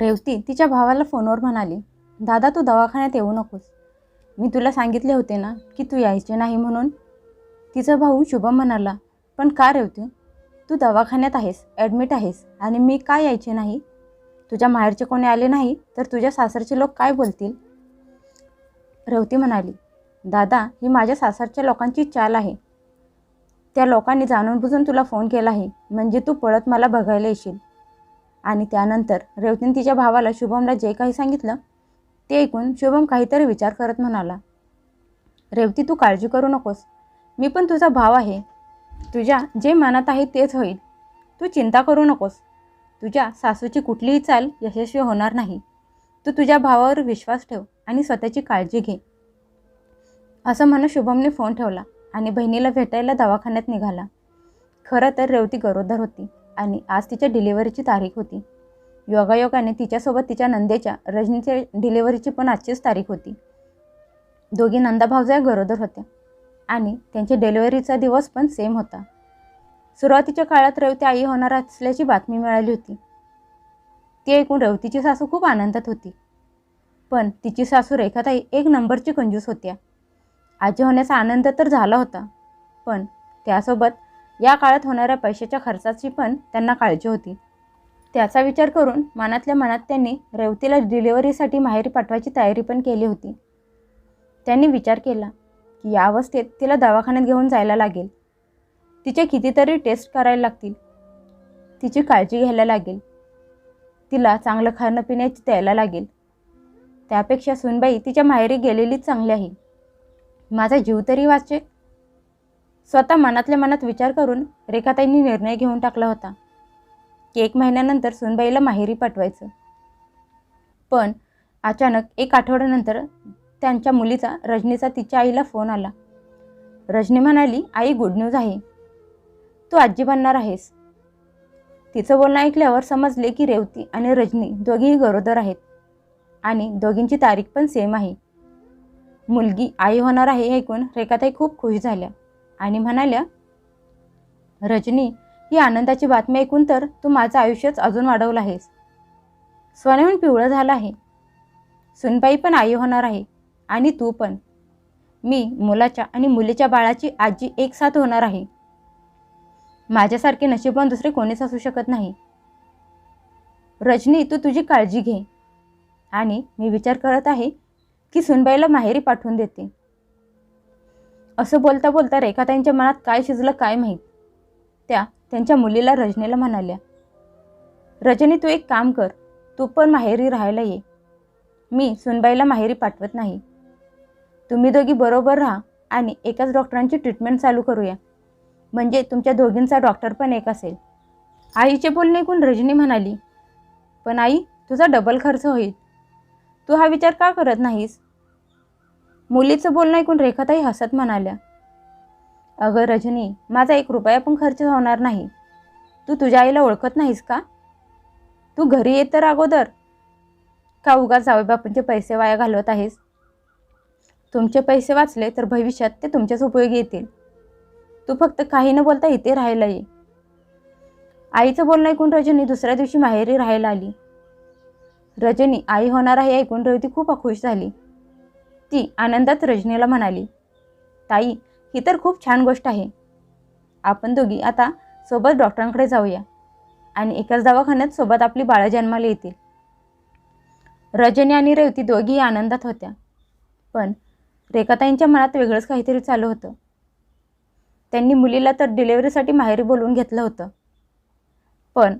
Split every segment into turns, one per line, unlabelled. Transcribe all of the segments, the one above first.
रेवती तिच्या भावाला फोनवर म्हणाली दादा तू दवाखान्यात येऊ नकोस. मी तुला सांगितले होते ना की तू यायचे नाही म्हणून. तिचा भाऊ शुभम म्हणाला पण का रेवती? तू दवाखान्यात आहेस ॲडमिट आहेस आणि मी का यायचे नाही? तुझ्या माहेरचे कोणी आले नाही तर तुझ्या सासरचे लोक काय बोलतील? रेवती म्हणाली दादा ही माझ्या सासरच्या लोकांची चाल आहे. त्या लोकांनी जाणून बुजून तुला फोन केला आहे. म्हणजे तू पळत मला बघायला येशील. आणि त्यानंतर रेवतीने तिच्या भावाला शुभमला जे काही सांगितलं ते ऐकून शुभम काहीतरी विचार करत म्हणाला रेवती तू काळजी करू नकोस. मी पण तुझा भाव आहे. तुझ्या जे मनात आहे तेच होईल. तू चिंता करू नकोस. तुझ्या सासूची कुठलीही चाल यशस्वी होणार नाही. तू तुझ्या भावावर विश्वास ठेव आणि स्वतःची काळजी घे. असं म्हणून शुभमने फोन ठेवला आणि बहिणीला भेटायला दवाखान्यात निघाला. खरं तर रेवती गरोदर होती. आणि आज तिच्या डिलिव्हरीची तारीख होती. योगायोगाने तिच्यासोबत तिच्या नंदेच्या रजनीच्या डिलिव्हरीची पण आजचीच तारीख होती. दोघी नंदा भावजाया गरोदर होत्या आणि त्यांच्या डिलिव्हरीचा दिवस पण सेम होता. सुरुवातीच्या काळात रेवती आई होणार असल्याची बातमी मिळाली होती. ती ऐकून रेवतीची सासू खूप आनंदात होती. पण तिची सासू रेखाताई एक नंबरची कंजूस होत्या. आजी होण्याचा आनंद तर झाला होता पण त्यासोबत या काळात होणाऱ्या पैशाच्या खर्चाची पण त्यांना काळजी होती. त्याचा विचार करून मनातल्या मनात त्यांनी रेवतीला डिलिव्हरीसाठी माहेरी पाठवायची तयारी पण केली होती. त्यांनी विचार केला की या अवस्थेत तिला दवाखान्यात घेऊन जायला लागेल. तिचे कितीतरी टेस्ट करायला लागतील. तिची काळजी घ्यायला लागेल. तिला चांगलं खाणं पिण्याची द्यायला लागेल. त्यापेक्षा सुनबाई तिच्या माहेरी गेलेलीच चांगली आहे. माझा जीव तरी वाचेल. स्वतः मनातल्या मनात विचार करून रेखाताईंनी निर्णय घेऊन टाकला होता. की एक महिन्यानंतर सुनबाईला माहेरी पाठवायचं. पण अचानक एक आठवड्यानंतर त्यांच्या मुलीचा रजनीचा तिच्या आईला फोन आला. रजनी म्हणाली आई गुड न्यूज आहे. तू आजी बनणार आहेस. तिचं बोलणं ऐकल्यावर समजले की रेवती आणि रजनी दोघीही गरोदर आहेत आणि दोघींची तारीख पण सेम आहे. मुलगी आई होणार आहे ऐकून रेखाताई खूप खुश झाल्या. आणि म्हणाल्या रजनी ही आनंदाची बातमी ऐकून तर तू माझं आयुष्यच अजून वाढवलं आहेस. सोन्याहून पिवळं झालं आहे. सुनबाई पण आई होणार आहे आणि तू पण. मी मुलाच्या आणि मुलीच्या बाळाची आजी एक साथ होणार आहे. माझ्यासारखे नशीबवान दुसरे कोणीच असू शकत नाही. रजनी तू तुझी काळजी घे. आणि मी विचार करत आहे की सुनबाईला माहेरी पाठवून देते. असं बोलता बोलता रेखाताईंच्या मनात काय शिजलं काय माहीत? त्या त्यांच्या मुलीला रजनीला म्हणाल्या रजनी तू एक काम कर तू पण माहेरी राहायला ये. मी सुनबाईला माहेरी पाठवत नाही. तुम्ही दोघी बरोबर राहा आणि एकाच डॉक्टरांची ट्रीटमेंट चालू करूया. म्हणजे तुमच्या दोघींचा डॉक्टर पण एक असेल. आईचे बोलणे ऐकून रजनी म्हणाली पण आई तुझा डबल खर्च होईल. तू हा विचार का करत नाहीस? मुलीचं बोलणं ऐकून रेखाताई हसत म्हणाल्या अगं रजनी माझा एक रुपया पण खर्च होणार नाही. तू तुझ्या आईला ओळखत नाहीस का? तू घरी येत तर अगोदर. का उगाच जावेबापूंचे पैसे वाया घालवत आहेस? तुमचे पैसे वाचले तर भविष्यात ते तुमच्याच उपयोगी येतील. तू फक्त काही न बोलता इथे राहायला ये. आईचं बोलणं ऐकून रजनी दुसऱ्या दिवशी माहेरी राहायला आली. रजनी आई होणार आहे ऐकून रेवती खूप अखुश झाली. ती आनंदात रजनीला म्हणाली ताई ही तर खूप छान गोष्ट आहे. आपण दोघी आता सोबत डॉक्टरांकडे जाऊया आणि एकाच दवाखान्यात सोबत आपली बाळा जन्माला येतील. रजनी आणि रेवती दोघीही आनंदात होत्या. पण रेखाताईंच्या मनात वेगळंच काहीतरी चालू होतं. त्यांनी मुलीला तर डिलेवरीसाठी माहेरी बोलवून घेतलं होतं. पण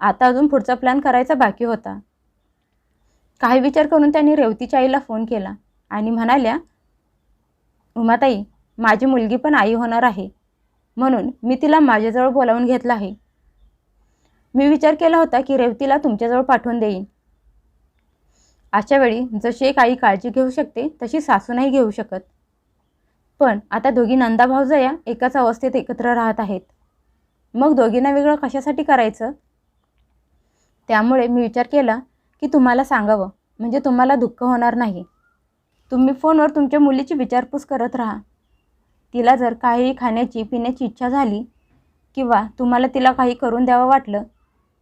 आता अजून पुढचा प्लॅन करायचा बाकी होता. काही विचार करून त्यांनी रेवतीच्या आईला फोन केला. आणि म्हणाल्या उमाताई माझी मुलगी पण आई होणार आहे. म्हणून मी तिला माझ्याजवळ बोलावून घेतलं आहे. मी विचार केला होता की रेवतीला तुमच्याजवळ पाठवून देईन. अशा वेळी जशी एक आई काळजी घेऊ शकते तशी सासू नाही घेऊ शकत. पण आता दोघी नंदा भाऊजया एकाच अवस्थेत एकत्र राहत आहेत. मग दोघींना वेगळं कशासाठी करायचं? त्यामुळे मी विचार केला की तुम्हाला सांगावं म्हणजे तुम्हाला दुःख होणार नाही. तुम्ही फोनवर तुमच्या मुलीची विचारपूस करत राहा. तिला जर काही खाण्याची पिण्याची इच्छा झाली किंवा तुम्हाला तिला काही करून द्यावं वाटलं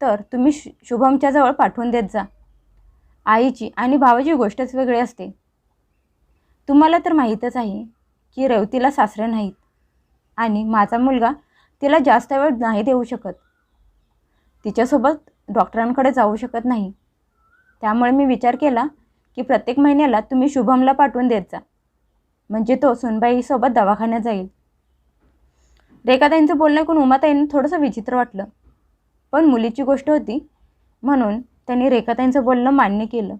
तर तुम्ही शु शुभमच्या जवळ पाठवून देत जा. आईची आणि भावाची गोष्टच वेगळी असते. तुम्हाला तर माहीतच आहे की रेवतीला सासरे नाहीत आणि माझा मुलगा तिला जास्त वेळ नाही देऊ शकत. तिच्यासोबत डॉक्टरांकडे जाऊ शकत नाही. त्यामुळे मी विचार केला की प्रत्येक महिन्याला तुम्ही शुभमला पाठवून देत जा. म्हणजे तो सुनबाईसोबत दवाखान्यात जाईल. रेखाताईंचं बोलणं ऐकून उमाताईंना थोडंसं विचित्र वाटलं. पण मुलीची गोष्ट होती म्हणून त्यांनी रेखाताईंचं बोलणं मान्य केलं.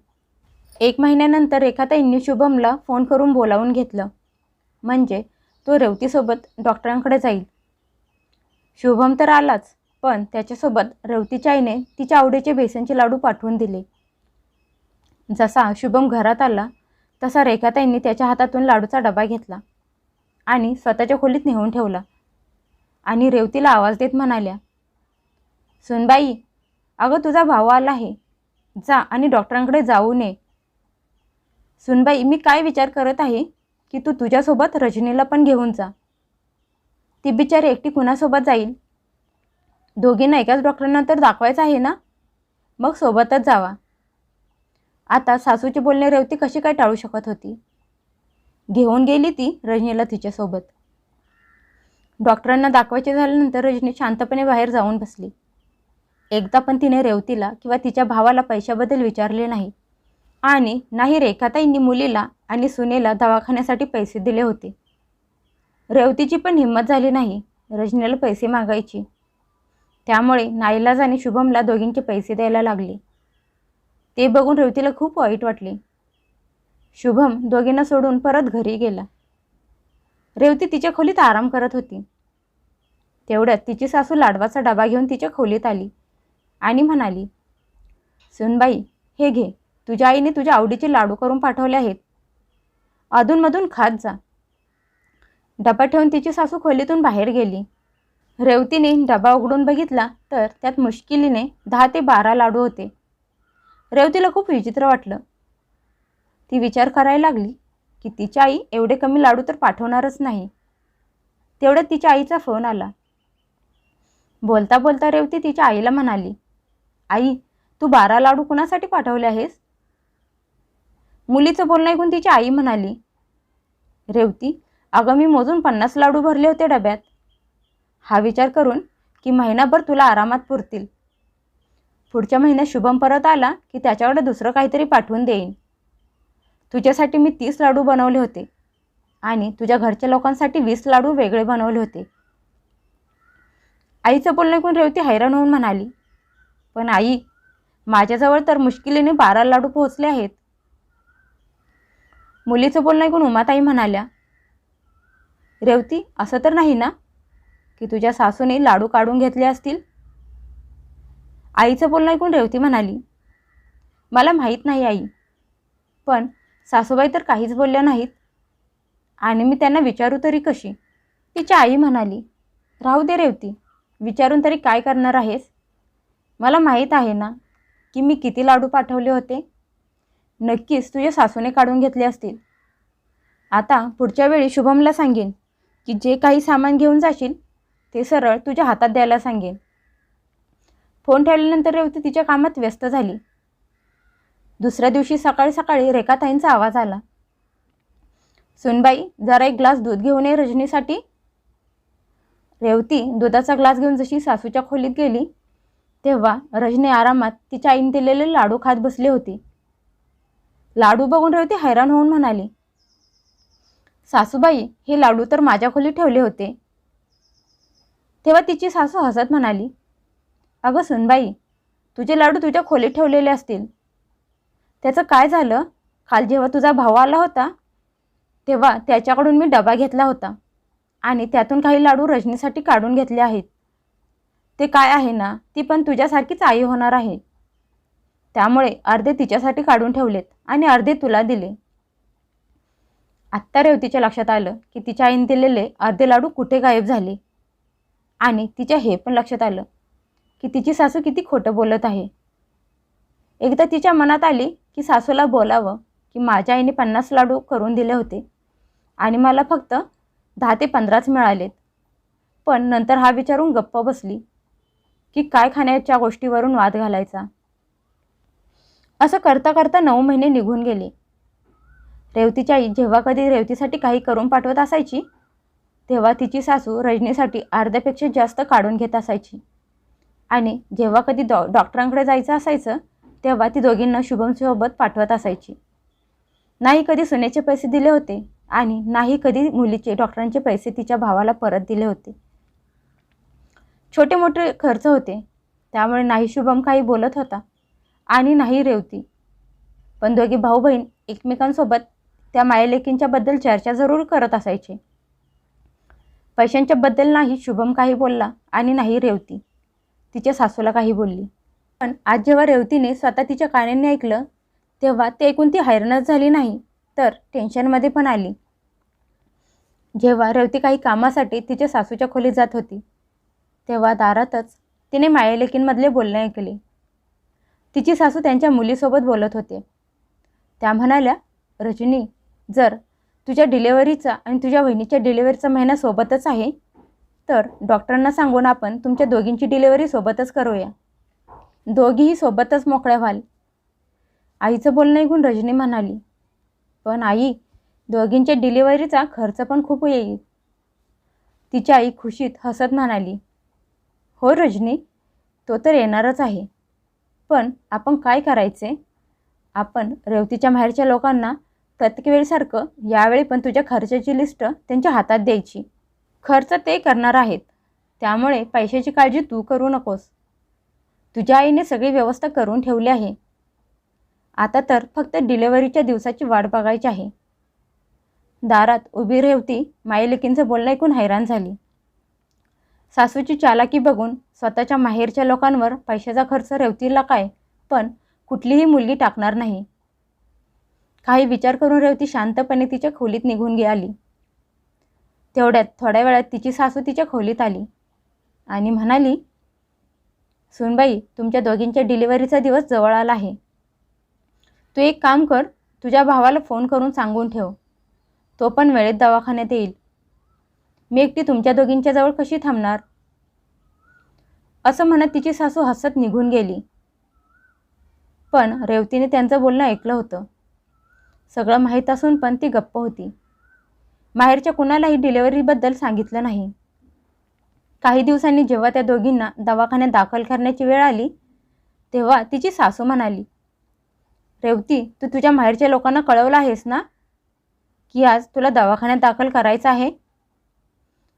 एक महिन्यानंतर रेखाताईंनी शुभमला फोन करून बोलावून घेतलं. म्हणजे तो रेवतीसोबत डॉक्टरांकडे जाईल. शुभम तर आलाच पण त्याच्यासोबत रेवतीच्या आईने तिच्या आवडीचे बेसनचे लाडू पाठवून दिले. जसा शुभम घरात आला तसा रेखाताईंनी त्याच्या हातातून लाडूचा डबा घेतला आणि स्वतःच्या खोलीत नेऊन ठेवला. आणि रेवतीला आवाज देत म्हणाल्या सुनबाई अगं तुझा भाऊ आला आहे. जा आणि डॉक्टरांकडे जाऊ नये सुनबाई मी काय विचार करत आहे की तू तुझ्यासोबत रजनीला पण घेऊन जा. ती बिचारी एकटी कुणासोबत जाईल? दोघींना एकाच डॉक्टरांना तर दाखवायचं आहे ना? मग सोबतच जावा. आता सासूचे बोलणे रेवती कशी काय टाळू शकत होती? घेऊन गेली ती रजनीला तिच्यासोबत. डॉक्टरांना दाखवायचे झाल्यानंतर रजनी शांतपणे बाहेर जाऊन बसली. एकदा पण तिने रेवतीला किंवा तिच्या भावाला पैशाबद्दल विचारले नाही. आणि नाही रेखाताईंनी मुलीला आणि सुनेला दवाखान्यासाठी पैसे दिले होते. रेवतीची पण हिंमत झाली नाही रजनीला पैसे मागायची. त्यामुळे नाईलाज आणि शुभमला दोघींचे पैसे द्यायला लागले. ते बघून रेवतीला खूप वाईट वाटले. शुभम दोघींना सोडून परत घरी गेला. रेवती तिच्या खोलीत आराम करत होती. तेवढ्यात तिची सासू लाडवाचा डबा घेऊन तिच्या खोलीत आली आणि म्हणाली सुनबाई हे घे. तुझ्या आईने तुझ्या आवडीचे लाडू करून पाठवले आहेत. अधूनमधून खात जा. डबा ठेवून तिची सासू खोलीतून बाहेर गेली. रेवतीने डबा उघडून बघितला तर त्यात मुश्किलीने दहा ते बारा लाडू होते. रेवतीला खूप विचित्र वाटलं. ती विचार करायला लागली की तिची आई एवढे कमी लाडू तर पाठवणारच नाही. तेवढ्यात तिच्या आईचा फोन आला. बोलता बोलता रेवती तिच्या आईला म्हणाली आई तू बारा लाडू कुणासाठी पाठवले आहेस? मुलीचं बोलणं ऐकून तिची आई म्हणाली रेवती अगं मी मोजून पन्नास लाडू भरले होते डब्यात. हा विचार करून की महिनाभर तुला आरामात पुरतील. पुढच्या महिन्यात शुभम परत आला की त्याच्याकडे दुसरं काहीतरी पाठवून देईन. तुझ्यासाठी मी तीस लाडू बनवले होते आणि तुझ्या घरच्या लोकांसाठी वीस लाडू वेगळे बनवले होते. आईचं बोलणं ऐकून रेवती हैराण होऊन म्हणाली पण आई माझ्याजवळ तर मुश्किलीने बारा लाडू पोहोचले आहेत. मुलीचं बोलणं ऐकून उमाताई म्हणाल्या रेवती असं तर नाही ना की तुझ्या सासूने लाडू काढून घेतले असतील? आईचं बोलणं ऐकून रेवती म्हणाली मला माहीत नाही आई पण सासूबाई तर काहीच बोलल्या नाहीत. आणि मी त्यांना विचारू तरी कशी? तिची आई म्हणाली राहू दे रेवती विचारून तरी काय करणार आहेस? मला माहीत आहे ना की मी किती लाडू पाठवले होते. नक्कीच तुझ्या सासूने काढून घेतले असतील. आता पुढच्या वेळी शुभमला सांगेन की जे काही सामान घेऊन जाशील ते सरळ तुझ्या हातात द्यायला सांगेन. फोन ठेवल्यानंतर रेवती तिच्या कामात व्यस्त झाली. दुसऱ्या दिवशी सकाळी सकाळी रेखाताईंचा आवाज आला. सुनबाई जरा एक ग्लास दूध घेऊन ये रजनीसाठी. रेवती दुधाचा ग्लास घेऊन जशी सासूच्या खोलीत गेली तेव्हा रजनी आरामात तिच्या आईने दिलेले लाडू खात बसली होती. लाडू बघून रेवती हैराण होऊन म्हणाली सासूबाई हे लाडू तर माझ्या खोलीत ठेवले होते. तेव्हा तिची सासू हसत म्हणाली अगं सुनबाई तुझे लाडू तुझ्या खोलीत ठेवलेले असतील. त्याचं काय झालं? काल जेव्हा तुझा भाऊ आला होता तेव्हा त्याच्याकडून मी डबा घेतला होता आणि त्यातून काही लाडू रजनीसाठी काढून घेतले आहेत. ते काय आहे ना ती पण तुझ्यासारखीच आई होणार आहे. त्यामुळे अर्धे तिच्यासाठी काढून ठेवलेत आणि अर्धे तुला दिले. आत्ता रेवतीच्या लक्षात आलं की तिच्या आईने दिलेले अर्धे लाडू कुठे गायब झाले? आणि तिच्या हे पण लक्षात आलं की तिची सासू किती खोटं बोलत आहे. एकदा तिच्या मनात आली की सासूला बोलावं की माझ्या आईने पन्नास लाडू करून दिले होते आणि मला फक्त दहा ते पंधराच मिळालेत. पण नंतर हा विचारून गप्प बसली की काय खाण्याच्या गोष्टीवरून वाद घालायचा. असं करता करता नऊ महिने निघून गेले. रेवतीची आई जेव्हा कधी रेवतीसाठी काही करून पाठवत असायची तेव्हा तिची सासू रजनीसाठी अर्ध्यापेक्षा जास्त काढून घेत असायची. आणि जेव्हा कधी डॉ डॉक्टरांकडे जायचं असायचं तेव्हा ती दोघींना शुभमसोबत पाठवत असायची. नाही कधी सुनेचे पैसे दिले होते आणि नाही कधी मुलीचे डॉक्टरांचे पैसे तिच्या भावाला परत दिले होते. छोटे मोठे खर्च होते त्यामुळे नाही शुभम काही बोलत होता आणि नाही रेवती. पण दोघी भाऊ बहीण एकमेकांसोबत त्या मायलेकींच्याबद्दल चर्चा जरूर करत असायचे. पैशांच्याबद्दल नाही शुभम काही बोलला आणि नाही रेवती. तिच्या सासूला काही बोलली. पण आज जेव्हा रेवतीने स्वतः तिच्या कानांनी ऐकलं तेव्हा ते ऐकून ती हैराणच झाली नाही तर टेन्शनमध्ये पण आली. जेव्हा रेवती काही कामासाठी तिच्या सासूच्या खोलीत जात होती तेव्हा दारातच तिने मायालेकींमधले बोलणे ऐकले. तिची सासू त्यांच्या मुलीसोबत बोलत होते. त्या म्हणाल्या रजनी जर तुझ्या डिलेवरीचा आणि तुझ्या बहिणीच्या डिलेवरीचा महिना सोबतच आहे तर डॉक्टरांना सांगून आपण तुमच्या दोघींची डिलेवरी सोबतच करूया. दोघीही सोबतच मोकळ्या व्हाल. आईचं बोलणं ऐकून रजनी म्हणाली पण आई दोघींच्या डिलिव्हरीचा खर्च पण खूप येईल. तिची आई खुशीत हसत म्हणाली हो रजनी तो तर येणारच आहे. पण आपण काय करायचे? आपण रेवतीच्या माहेरच्या लोकांना प्रत्येक वेळीसारखं यावेळी पण तुझ्या खर्चाची लिस्ट त्यांच्या हातात द्यायची. खर्च ते करणार आहेत. त्यामुळे पैशाची काळजी तू करू नकोस. तुझ्या आईने सगळी व्यवस्था करून ठेवली आहे. आता तर फक्त डिलेवरीच्या दिवसाची वाट बघायची आहे. दारात उभी रेवती मायलेकींचं बोलणं ऐकून हैराण झाली. सासूची चालाकी बघून स्वतःच्या माहेरच्या लोकांवर पैशाचा खर्च रेवतीला काय? पण कुठलीही मुलगी टाकणार नाही. काही विचार करून रेवती शांतपणे तिच्या खोलीत निघून गेली. तेवढ्यात थोड्या वेळात तिची सासू तिच्या खोलीत आली आणि म्हणाली सुनबाई तुमच्या दोघींच्या डिलिव्हरीचा दिवस जवळ आला आहे. तू एक काम कर तुझ्या भावाला फोन करून सांगून ठेव. तो पण वेळेत दवाखान्यात येईल. मी एकटी तुमच्या दोघींच्या जवळ कशी थांबणार? असं म्हणत तिची सासू हसत निघून गेली. पण रेवतीने त्यांचं बोलणं ऐकलं होतं. सगळं माहीत असून पण ती गप्प होती. माहेरच्या कुणालाही डिलेवरीबद्दल सांगितलं नाही. काही दिवसांनी जेव्हा त्या दोघींना दवाखान्यात दाखल करण्याची वेळ आली तेव्हा तिची सासू म्हणाली रेवती तू तुझ्या माहेरच्या लोकांना कळवलं आहेस ना की आज तुला दवाखान्यात दाखल करायचं आहे?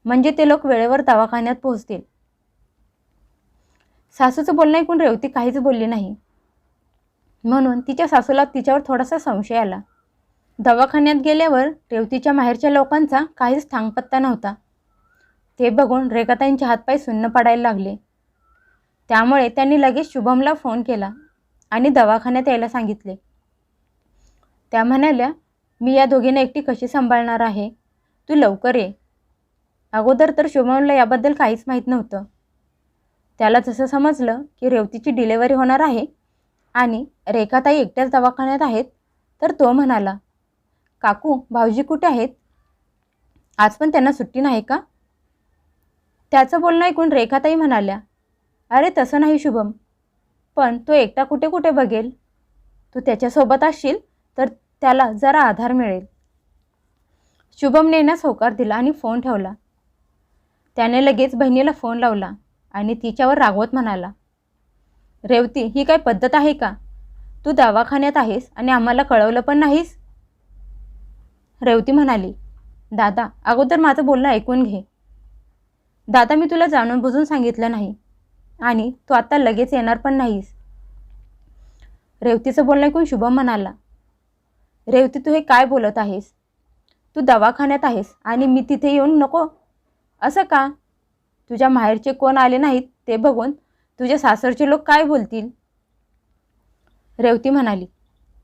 म्हणजे ते लोक वेळेवर दवाखान्यात पोहोचतील. सासूचं बोलणं ऐकून रेवती काहीच बोलली नाही. म्हणून तिच्या सासूला तिच्यावर थोडासा संशय आला. दवाखान्यात गेल्यावर रेवतीच्या माहेरच्या लोकांचा काहीच थांगपत्ता नव्हता. ते बघून रेखाताईंचे हातपाय सुन्न पडायला लागले. त्यामुळे त्यांनी लगेच शुभमला फोन केला आणि दवाखान्यात यायला सांगितले. त्या म्हणाल्या मी या दोघींना एकटी कशी सांभाळणार आहे? तू लवकर ये. अगोदर तर शुभमला याबद्दल काहीच माहीत नव्हतं. त्याला जसं समजलं की रेवतीची डिलेवरी होणार आहे आणि रेखाताई एकट्याच दवाखान्यात आहेत तर तो म्हणाला काकू भाऊजी कुठे आहेत? आज पण त्यांना सुट्टी नाही का? त्याचं बोलणं ऐकून रेखाताई म्हणाल्या अरे तसं नाही शुभम पण तो एकटा कुठे कुठे बघेल? तू त्याच्यासोबत असशील तर त्याला जरा आधार मिळेल. शुभमने येण्यास होकार दिला आणि फोन ठेवला. त्याने लगेच बहिणीला फोन लावला आणि तिच्यावर रागवत म्हणाला रेवती ही काय पद्धत आहे का? तू दवाखान्यात आहेस आणि आम्हाला कळवलं पण नाहीस? रेवती म्हणाली दादा अगोदर माझं बोलणं ऐकून घे. दादा मी तुला जाणून बुजून सांगितलं नाही आणि तू आता लगेच येणार पण नाहीस. रेवतीचं बोलणं ऐकून शुभम म्हणाला रेवती तू हे काय बोलत आहेस? तू दवाखान्यात आहेस आणि मी तिथे येऊन नको? असं का? तुझ्या माहेरचे कोण आले नाहीत ते बघून तुझ्या सासरचे लोक काय बोलतील? रेवती म्हणाली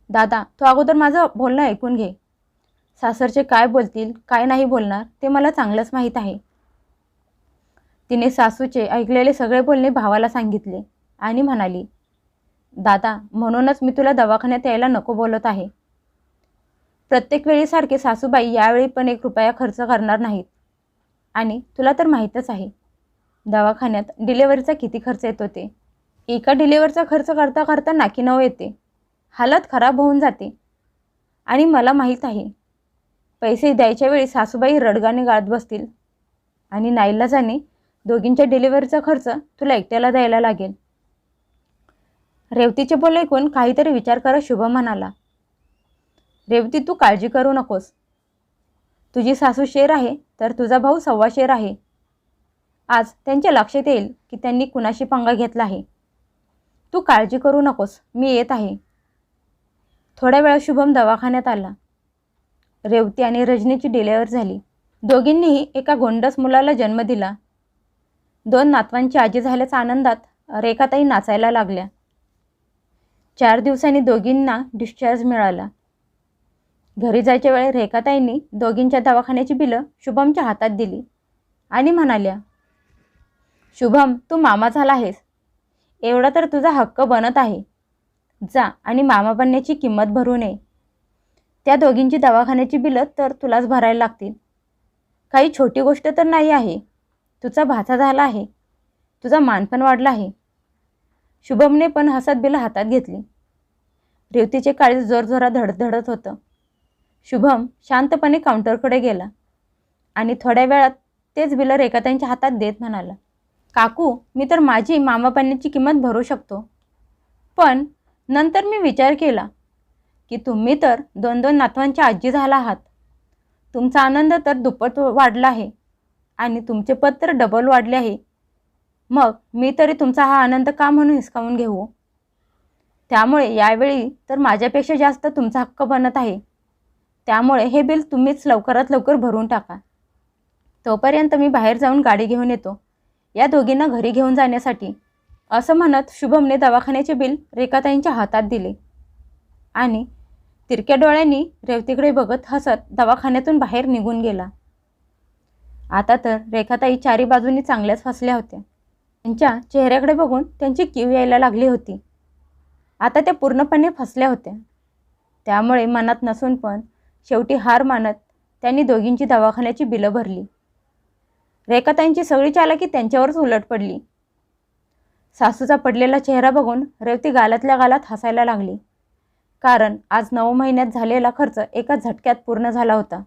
दादा तू अगोदर माझं बोलणं ऐकून घे. सासरचे काय बोलतील काय नाही बोलणार ते मला चांगलंच माहीत आहे. तिने सासूचे ऐकलेले सगळे बोलणे भावाला सांगितले आणि म्हणाली दादा म्हणूनच मी तुला दवाखान्यात यायला नको बोलत आहे. प्रत्येक वेळीसारखे सासूबाई यावेळी पण एक रुपया खर्च करणार नाहीत. आणि तुला तर माहीतच आहे दवाखान्यात डिलेवरीचा किती खर्च येतो ते. एका डिलेवरचा खर्च करता करता नाकी नऊ येते. हालत खराब होऊन जाते. आणि मला माहीत आहे पैसे द्यायच्या वेळी सासूबाई रडगाने गाळत बसतील. आणि नाईलाजाने दोघींच्या डिलिव्हरीचा खर्च तुला एकट्याला द्यायला लागेल. रेवतीचे बोल ऐकून काहीतरी विचार करत शुभम म्हणाला रेवती तू काळजी करू नकोस. तुझी सासू शेर आहे तर तुझा भाऊ सव्वा शेर आहे. आज त्यांच्या लक्षात येईल की त्यांनी कुणाशी पंगा घेतला आहे. तू काळजी करू नकोस मी येत आहे. थोड्या वेळा शुभम दवाखान्यात आला. रेवती आणि रजनीची डिलेवर झाली. दोघींनीही एका गोंडस मुलाला जन्म दिला. दोन नातवांची आजी झाल्याच्या आनंदात रेखाताई नाचायला लागल्या. चार दिवसांनी दोघींना डिस्चार्ज मिळाला. घरी जायच्या वेळी रेखाताईंनी दोघींच्या दवाखान्याची बिलं शुभमच्या हातात दिली आणि म्हणाल्या शुभम तू मामा झाला आहेस. एवढा तर तुझा हक्क बनत आहे. जा आणि मामा बनण्याची किंमत भरू नये. त्या दोघींची दवाखान्याची बिलं तर तुलाच भरायला लागतील. काही छोटी गोष्ट तर नाही आहे. तुझा भाचा झाला आहे. तुझा मान पण वाढला आहे. शुभमने पण हसत बिलं हातात घेतली. रेवतीचे काळीज जोरजोरात धडधडत होतं. शुभम शांतपणे काउंटरकडे गेला आणि थोड्या वेळात तेच बिलं रेखाताईंच्या हातात देत म्हणाला काकू मी तर माझी मामा पाण्याची किंमत भरू शकतो. पण नंतर मी विचार केला की तुम्ही तर दोन दोन नातवांच्या आजी झाला आहात. तुमचा आनंद तर दुप्पट वाढला आहे आणि तुमचे पद तर डबल वाढले आहे. मग मी तरी तुमचा हा आनंद का म्हणून हिसकावून घेऊ? त्यामुळे यावेळी तर माझ्यापेक्षा जास्त तुमचा हक्क बनत आहे. त्यामुळे हे बिल तुम्हीच लवकरात लवकर भरून टाका. तोपर्यंत मी बाहेर जाऊन गाडी घेऊन येतो. या दोघींना घरी घेऊन जाण्यासाठी. असं म्हणत शुभमने दवाखान्याचे बिल रेखाताईंच्या हातात दिले. आणि तिरक्या डोळ्यांनी रेवतीकडे बघत हसत दवाखान्यातून बाहेर निघून गेला. आता तर रेखाताई चारी बाजूनी चांगल्याच फसल्या होत्या. त्यांच्या चेहऱ्याकडे बघून त्यांची कीव यायला लागली होती. आता त्या पूर्णपणे फसल्या होत्या. त्यामुळे मनात नसून पण शेवटी हार मानत त्यांनी दोघींची दवाखान्याची बिलं भरली. रेखाताईंची सगळी चालाकी त्यांच्यावरच उलट पडली. सासूचा पडलेला चेहरा बघून रेवती गालातल्या गालात हसायला लागली. कारण आज नऊ महिन्यात झालेला खर्च एका झटक्यात पूर्ण झाला होता.